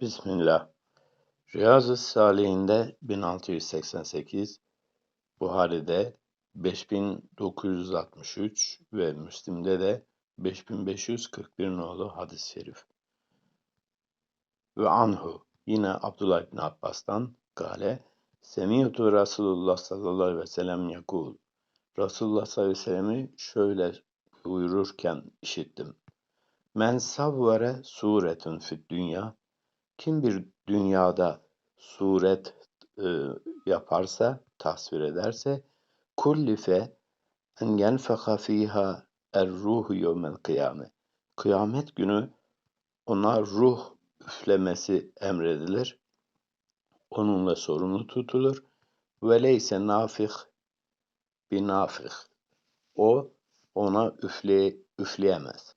Bismillah. Riyazu Salihinde 1688, Buhari'de 5963 ve Müslim'de de 5541 nolu hadis-i şerif. Ve anhu yine Abdullah ibn Abbas'tan gale Semiyutu Resulullah sallallahu aleyhi ve sellem yakul Resulullah sallallahu aleyhi ve sellem'i şöyle buyururken işittim. Men savvere suretun fid dünya kim bir dünyada suret e, yaparsa, tasvir ederse kullife en yenfeka fiha er ruhu yevmel kıyame. Kıyamet günü ona ruh üflemesi emredilir. Onunla sorumlu tutulur. Ve leyse nafih binafih. O ona üfle, üfleyemez.